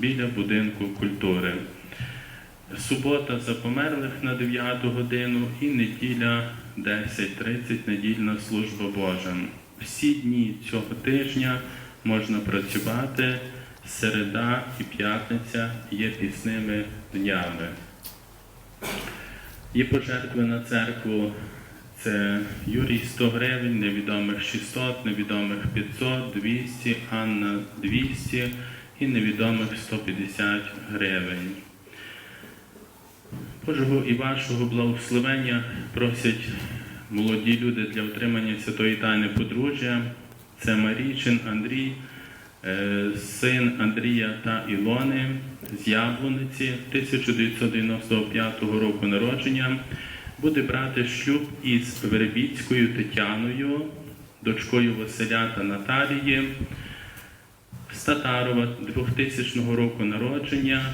біля будинку культури. Субота за померлих на 9 годину і неділя 10.30 недільна служба Божа. Всі дні цього тижня можна працювати, середа і п'ятниця є пісними днями. Є пожертви на церкву. Це Юрій 100 гривень, невідомих 600, невідомих 500, 200, Анна 200 і невідомих 150 гривень. Божого і вашого благословення просять молоді люди для отримання святої тайни подружжя. Це Марічин Андрій, е, син Андрія та Ілони з Яблуниці 1995 року народження. Буде брати шлюб із Вербіцькою Тетяною, дочкою Василя та Наталії. З Татарова 2000 року народження.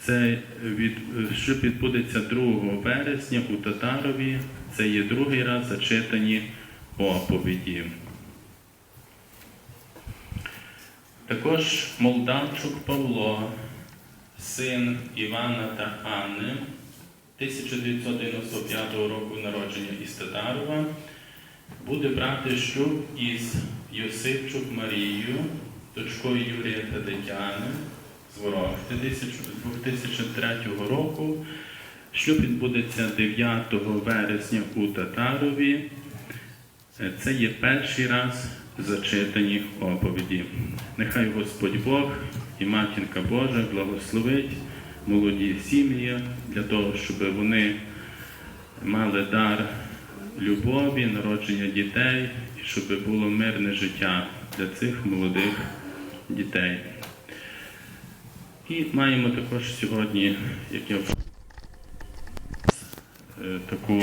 Це від, шлюб відбудеться 2 вересня у Татарові. Це є другий раз зачитані оповіді. Також Молдавчук Павло, син Івана та Анни, 1995 року народження із Татарова, буде брати шлюб із Йосипчук Марією, дочкою Юрія та Тетяни з Ворохти 2003 року. Шлюб відбудеться 9 вересня у Татарові. Е, Це є перший раз зачитані оповіді. Нехай Господь Бог і Матінка Божа благословить молоді сім'ї для того, щоб вони мали дар любові, народження дітей, і щоб було мирне життя для цих молодих дітей. І маємо також сьогодні, як я е, таку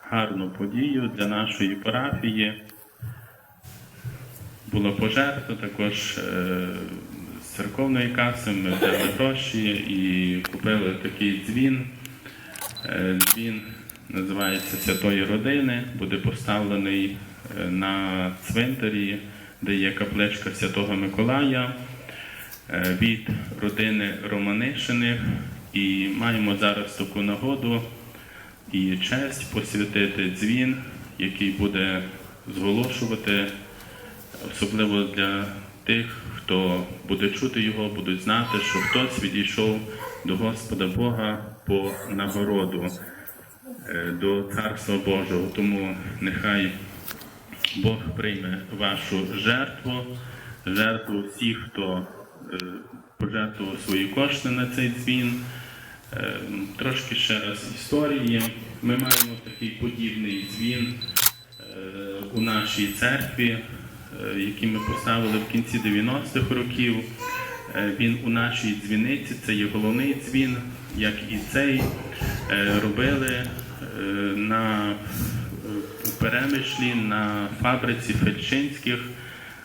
гарну подію для нашої парафії. Була пожертва також е, з церковної каси. Ми взяли гроші і купили такий дзвін. Е, Дзвін називається Святої Родини, буде поставлений е, на цвинтарі, де є капличка Святого Миколая е, від родини Романишиних. І маємо зараз таку нагоду і честь посвятити дзвін, який буде зголошувати, особливо для тих, хто буде чути його, будуть знати, що хтось відійшов до Господа Бога по нагороду е, до Царства Божого. Тому нехай Бог прийме вашу жертву, жертву всіх, хто е, пожертвував свої кошти на цей дзвін. Е, Трошки ще раз історії. Ми маємо такий подібний дзвін е, у нашій церкві, який ми поставили в кінці 90-х років. Він у нашій дзвіниці, це є головний дзвін, як і цей. Робили на у перемишлі на фабриці Фельдшинських.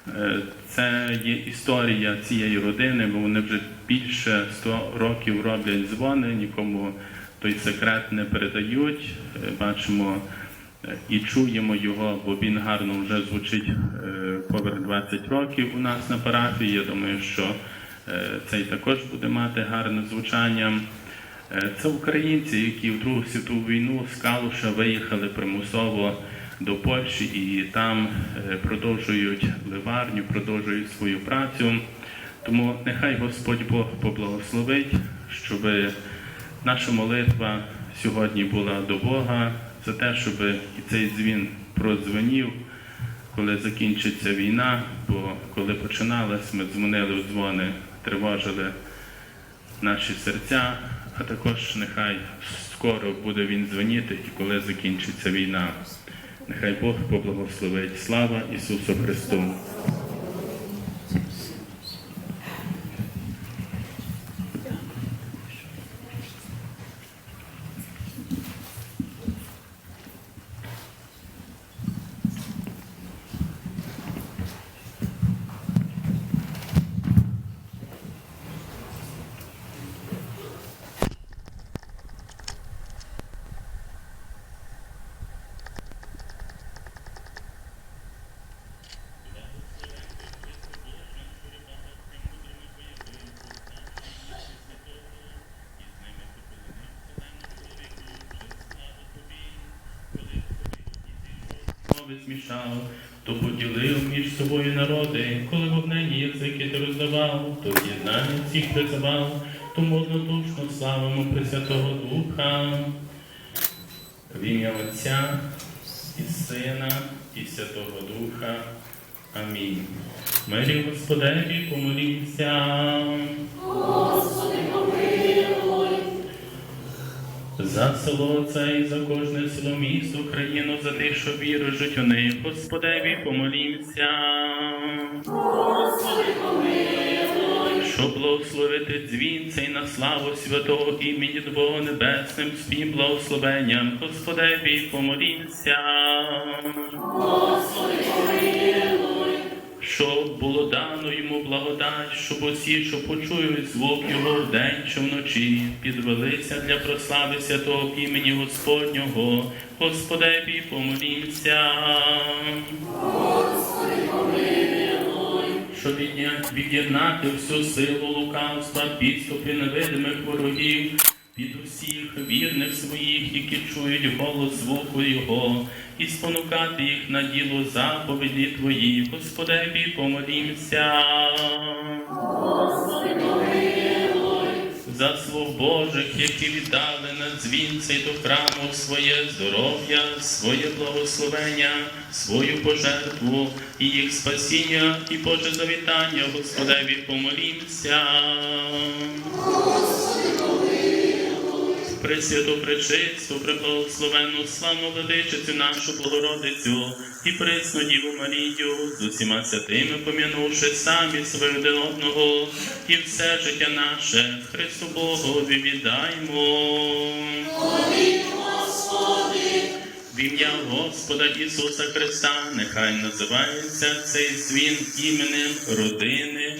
Е, Це є історія цієї родини, бо вони вже більше 100 років роблять дзвони, нікому той секрет не передають. Е, Бачимо е, і чуємо його, бо він гарно вже звучить поверх 20 років у нас на парафії. Я думаю, що цей також буде мати гарне звучання. Е, Це українці, які в Другу світову війну з Калуша виїхали примусово до Польщі і там е, продовжують ливарню, продовжують свою працю. Тому нехай Господь Бог поблагословить, щоб наша молитва сьогодні була до Бога за те, щоб і цей дзвін продзвенів, коли закінчиться війна, бо коли починалась, ми дзвонили у дзвони, тривожили наші серця, а також нехай скоро буде він дзвонити і коли закінчиться війна. Нехай Бог поблагословить. Слава Ісусу Христу! Змішав, то поділив між собою народи, коли вогнені язики ти роздавав, то єднання всіх призивав, тому однодушно славимо Пресвятого Духа. В ім'я Отця і Сина, і Святого Духа. Амінь. Мирі Господеві, помолімся. За село це і за кожне село місто, країну, за тих, що вірують у них. Господеві, помолімся. Щоб благословити дзвін цей на славу святого імені Твого Небесним своїм благословенням. Господеві, помолімся. Щоб було дано йому благодать, щоб усі, що почують звук його вдень чи вночі, підвелися для прослави святого імені Господнього. Господеві, помолімся. Щоб від'єднати всю силу лукавства, підступи невидимих ворогів, від усіх вірних своїх, які чують голос звуку Його, і спонукати їх на діло заповіді Твої. Господеві, помолімся. За слуг Божих, які віддали на дзвін до храму своє здоров'я, своє благословення, свою пожертву і їх спасіння і Боже завітання, Господеві, помолімся. Пресвяту пречисту, преблагословенну, славну владичицю нашу Богородицю і пресну Діву Марію, з усіма святими пом'янувши самі своє один одного, і все життя наше Христу Богові віддаймо. В ім'я Господа Ісуса Христа, нехай називається цей дзвін іменем родини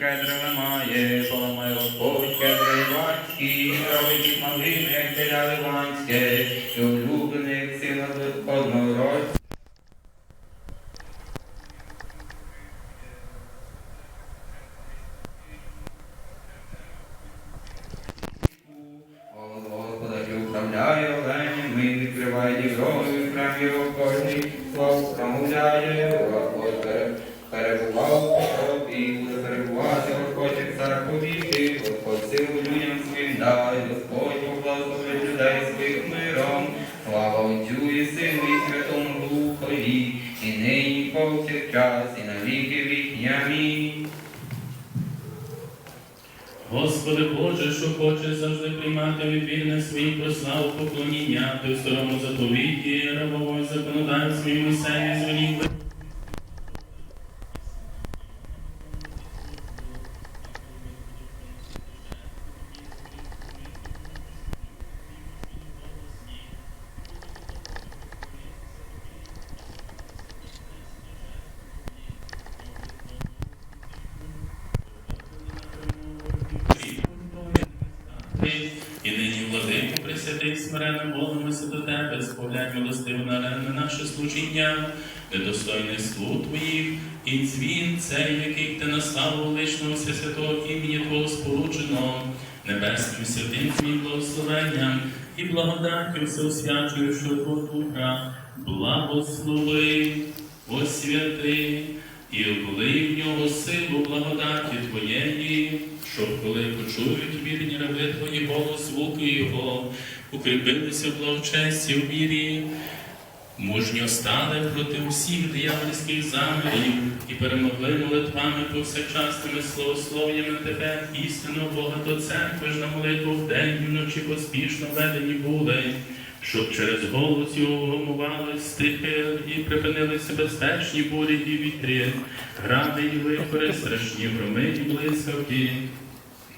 кедрове має, поламай Господь кедри іванські, робить їх малими, як теля ливанське, і улюблених Господа, що управляє оленями, відкриває дігровою, в храмі його кожний, славу промовляє, Господь перебував собі, буде перебувати, Господь цар повіки, Господь силу людям своїм дай, Господь поблагословить людей своїх миром, слава Отцю і Сину і Святому Духові, і нині, і повсякчас, і на віки вікні. Амінь. Господи Боже, що хочеш завжди приймати відвірне свої прославу поклоніння, ти в старому заповіті, рабовою законодавстві Мойсеєві звелів І нині, владику, присяди смиренно молимося до тебе, сповляй милостиво на на наше служіння, недостойних слуг твоїх, і дзвін цей, який ти на славу величного святого імені Твого споруджено, небесним святим твоїм благословенням і благодаттю всеосвячуючого Твого Духа, благослови, освяти і облий в нього силу благодаті Твоєї, щоб коли почують вірні раби Твої голос звуки Його, укріпилися в благочесті в вірі, мужньо стали проти усіх диявольських замірів і перемогли молитвами повсякчасними словослов'ями Тебе, істинного Бога до церкви ж на молитву вдень і вночі поспішно ведені були, щоб через голос його вгамувались стихи і припинилися безпечні бурі і вітри, гради і вихори, страшні громи і блискавки,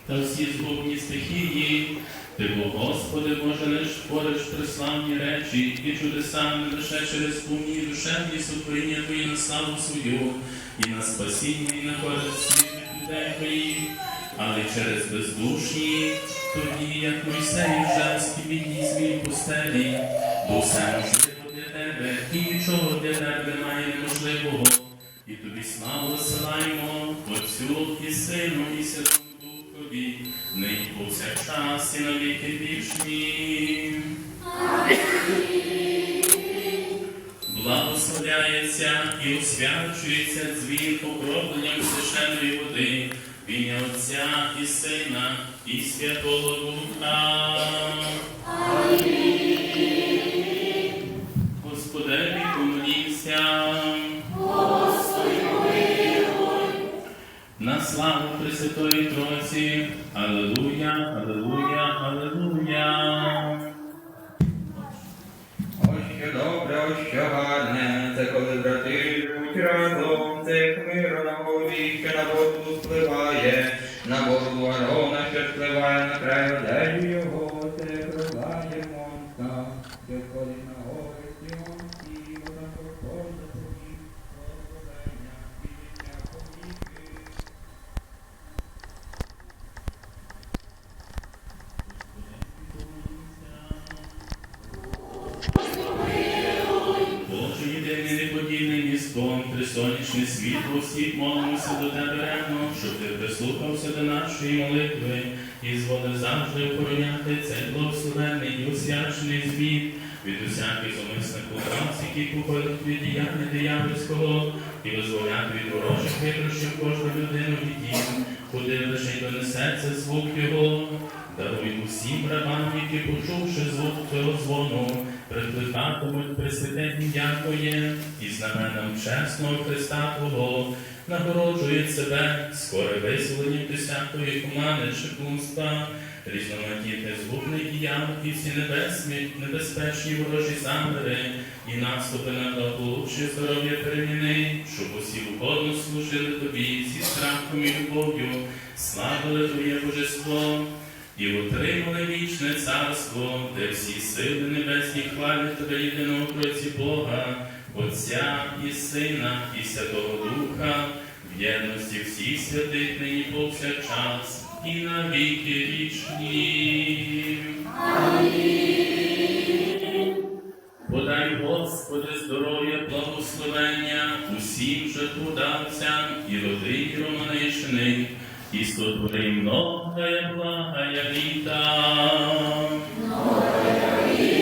та всі згубні стихії. Ти, бо, Господи, може, лиш твориш преславні речі і чудеса не лише через повні душевні сотворіння Твої на славу свою, і на спасіння, і на користь світних людей Твоїх, але через бездушні, тоді, як Мойсей в відній змій пустелі, бо все можливо для тебе, і нічого для тебе немає неможливого. І тобі славу засилаємо, Отцю і Сину, і Святому Духові, нині повсякчас і на віки. Благословляється і освячується дзвін покропленням священної води, в Отця і Сина, і Святого Духа. Господеві славу Пресвятої Тройці. Алелуя, Аллилуйя, Аллилуйя. Ось що добре, ось що гарне, це коли брати живуть разом, це як миро охороняти цей благословений і освячений звіт. Від усяких зумисних показ, які походять від діяння диявольського, і визволяти від ворожих хитрощів кожну людину від дім, куди лише й донесеться звук його. Даруй усім рабам, які, почувши звук цього дзвону, прикликатимуть Пресвяте ім'я Твоє і знаменом чесного Христа Твого. Нагороджують себе, скоро визволені всякої комани чекунства, різноманітних згубних діянок і всі небесні, небезпечні ворожі заміри, і наступи на благополуччя здоров'я переміни, щоб усі угодно служили Тобі зі страхом і любов'ю, славили Твоє Божество. І отримали вічне царство, де всі сили небесні хвалять тебе єдиного Тройці Бога, Отця і Сина, і Святого Духа, в єдності всіх святих нині повсякчас, і на віки вічні. Подай, Господи, здоров'я, благословення усім же подавцям, і родині Романишиних, і сотвори многое благая літа. Змовимо